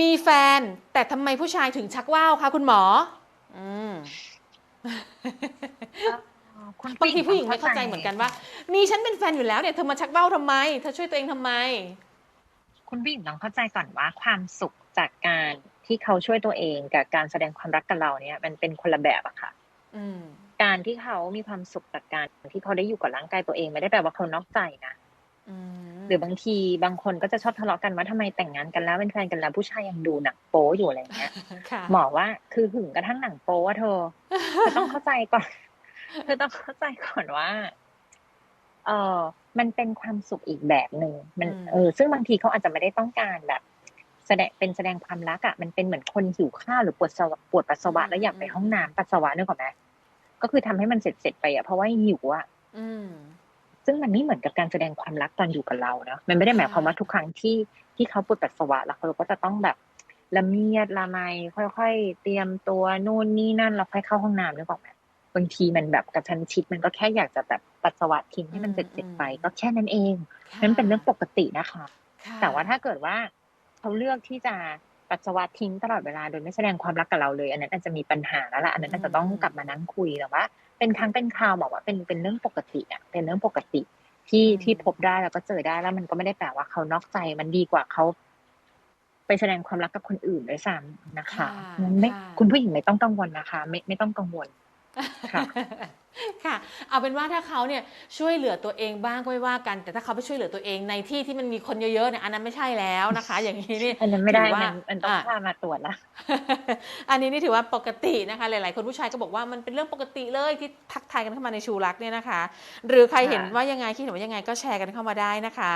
มีแฟน แต่ทำไมผู้ชายถึงชักว่าวคะคุณหมอ อืมคุณบางทีผู้หญิงไม่เข้าใจเหมือนกันว่ามีฉันเป็นแฟนอยู่แล้วเนี่ยเธอมาชักว่าวทำไม เธอช่วยตัวเองทำไม คุณผู้หญิงต้องเข้าใจก่อนว่าความสุขจากการที่เขาช่วยตัวเองกับการแสดงความรักกับเราเนี่ย มันเป็นคนละแบบอะค่ะอืมการที่เขามีความสุขจากการที่เขาได้อยู่กับร่างกายตัวเอง ไม่ได้แปลว่าเขานอกใจนะอืม หรือบางทีบางคนก็จะชอบทะเลาะกันว่าทำไมแต่งงานกันแล้วเป็นแฟนกันแล้วผู้ชายยังดูหนังโป๊อยู่อะไรอย่างเงี้ยค่ะหมอว่าคือหึงกระทั่งหนังโป๊อะเธอเธอต้องเข้าใจก่อนเธอต้องเข้าใจก่อนว่า เออมันเป็นความสุขอีกแบบหนึ่งมันอืมเออ ซึ่งบางทีเขาอาจจะไม่ได้ต้องการแบบแสดงเป็นแสดงความรักอะมันเป็นเหมือนคนหิวข้าวหรือปวดสวะปวดปัสสาวะแล้วอยากไปห้องน้ำปัสสาวะนึกออกไหมก็คือทำให้มันเสร็จเสร็จๆไปอะเพราะว่าหิวอะอืม ซึ่งมันไม่เหมือนกับการแสดงความรักตอนอยู่กับเราเนาะมันไม่ได้หมายความว่าทุกครั้งที่ที่เขาปวดปัสสาวะแล้วเขาก็จะต้องแบบละเมียดละไมค่อยๆ เตรียมตัวนู่นนี่นั่นแล้วค่อยเข้าห้องน้ำนึกออกไหมบางทีมันแบบกระชั้นชิดมันก็แค่อยากจะแบบปัสสาวะทิ้งให้มันเสร็จเสร็จๆไป ก็แค่นั้นเองค่ะนั่นเป็นเรื่องปกตินะคะค่ะแต่ว่าถ้าเกิดว่าเขาเลือกที่จะ ปัสสาวะทิ้งตลอดเวลาโดยไม่แสดงความรักกับเราเลย อันนั้นอาจจะมีปัญหาแล้วล่ะอันนั้นอาจจะต้องกลับมานั่งคุยแต่ว่า เป็นครั้งเป็นคราวบอกว่าเป็นเป็นเรื่องปกติอะเป็นเรื่องปกติที่ที่พบได้แล้วก็เจอได้แล้วมันก็ไม่ได้แปลว่าเขานอกใจมันดีกว่าเขาไปแสดงความรักกับคนอื่นด้วยซ้ำนะคะงั้นไม่คุณผู้หญิงไม่ต้องกังวลนะคะ ไม่ไม่ต้องกังวล ค่ะค่ะ เอาเป็นว่าถ้าเขาเนี่ยช่วยเหลือตัวเองบ้างก็ไม่ว่ากัน แต่ถ้าเขาไปช่วยเหลือตัวเองในที่ที่มันมีคนเยอะๆเนี่ยอันนั้นไม่ใช่แล้วนะคะ อย่างนี้นี่อันนั้นไม่ได้ถืว่ามันมันต้องะพามาตรวจละอันนี้นี่ถือว่าปกตินะคะ หลายๆ คนผู้ชายก็บอกว่ามันเป็นเรื่องปกติเลยที่ทักทายกันเข้ามาในชูรักเนี่ยนะคะ หรือใครเห็นค่ะว่ายังไงคิดเห็นว่ายังไงก็แชร์กันเข้ามาได้นะคะ